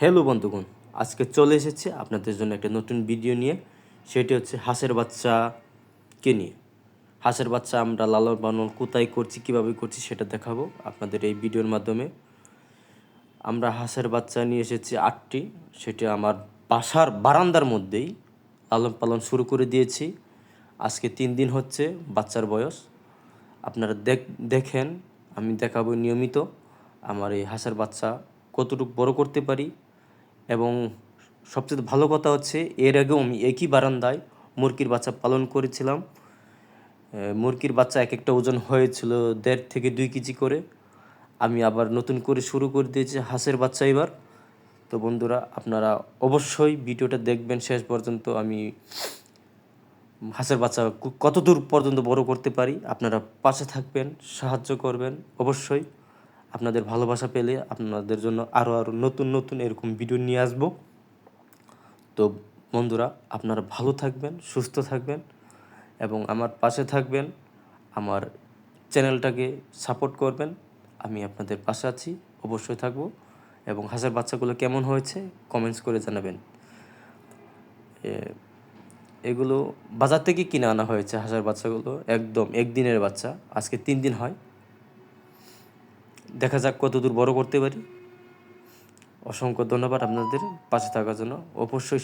Hello বন্ধুগণ, আজকে চলে এসেছে আপনাদের জন্য একটা নতুন ভিডিও নিয়ে। সেটি হচ্ছে হাঁসের বাচ্চাকে নিয়ে। হাঁসের বাচ্চা আমরা লালন পালন কোথায় করছি, কীভাবে করছি সেটা দেখাবো আপনাদের এই ভিডিওর মাধ্যমে। আমরা হাঁসের বাচ্চা নিয়ে এসেছি আটটি, সেটি আমার বাসার বারান্দার মধ্যেই লালন পালন শুরু করে দিয়েছি। আজকে তিন দিন হচ্ছে বাচ্চার বয়স। আপনারা দেখ, দেখেন, আমি দেখাবো নিয়মিত আমার এই হাঁসের বাচ্চা কতটুকু বড় করতে পারি এবং সবচেয়ে ভালো কথা হচ্ছে, এর আগেও আমি একই বারান্দায় মুরগির বাচ্চা পালন করেছিলাম। মুরগির বাচ্চা এক একটা ওজন হয়েছিল দেড় থেকে দুই কেজি করে। আমি আবার নতুন করে শুরু করে দিয়েছি হাঁসের বাচ্চা এবার। তো বন্ধুরা, আপনারা অবশ্যই ভিডিওটা দেখবেন, শেষ পর্যন্ত আমি হাঁসের বাচ্চা কু- কতদূর পর্যন্ত বড় করতে পারি, আপনারা পাশে থাকবেন, সাহায্য করবেন অবশ্যই। আপনাদের ভালোবাসা পেলে আপনাদের জন্য আরও আরও নতুন নতুন এরকম ভিডিও নিয়ে আসব। তো বন্ধুরা, আপনারা ভালো থাকবেন, সুস্থ থাকবেন এবং আমার পাশে থাকবেন, আমার চ্যানেলটাকে সাপোর্ট করবেন। আমি আপনাদের পাশে আছি, অবশ্যই থাকব এবং হাঁসের বাচ্চাগুলো কেমন হয়েছে কমেন্টস করে জানাবেন। এগুলো বাজার থেকে কিনে আনা হয়েছে হাঁসের বাচ্চাগুলো, একদম একদিনের বাচ্চা, আজকে তিন দিন হয়। দেখা যাক কতদূর বড় করতে পারি। অসংখ্য ধন্যবাদ আপনাদের পাশে থাকার জন্য। অবশ্যই